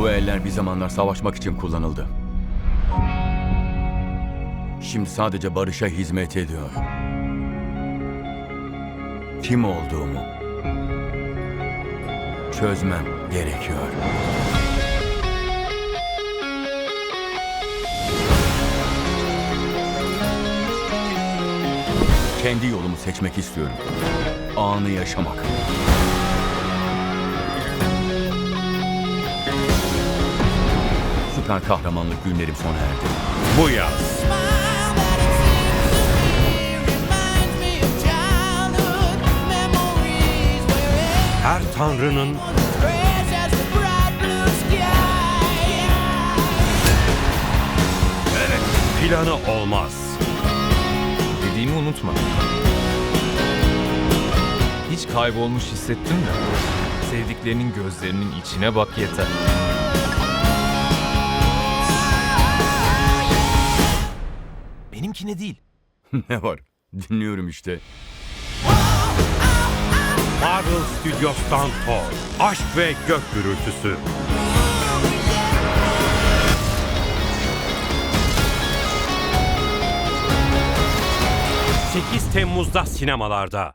Bu eller bir zamanlar savaşmak için kullanıldı. Şimdi sadece barışa hizmet ediyor. Kim olduğumu çözmem gerekiyor. Kendi yolumu seçmek istiyorum. Anı yaşamak. Süper kahramanlık günlerim sona erdi. Bu yaz her tanrının planı olmaz. Dediğimi unutma. Hiç kaybolmuş hissettin mi? Sevdiklerinin gözlerinin içine bak yeter. Benimkine değil. ne var? Dinliyorum işte. Marvel Studios'tan Thor, Aşk ve Gök Gürültüsü. 8 Temmuz'da sinemalarda.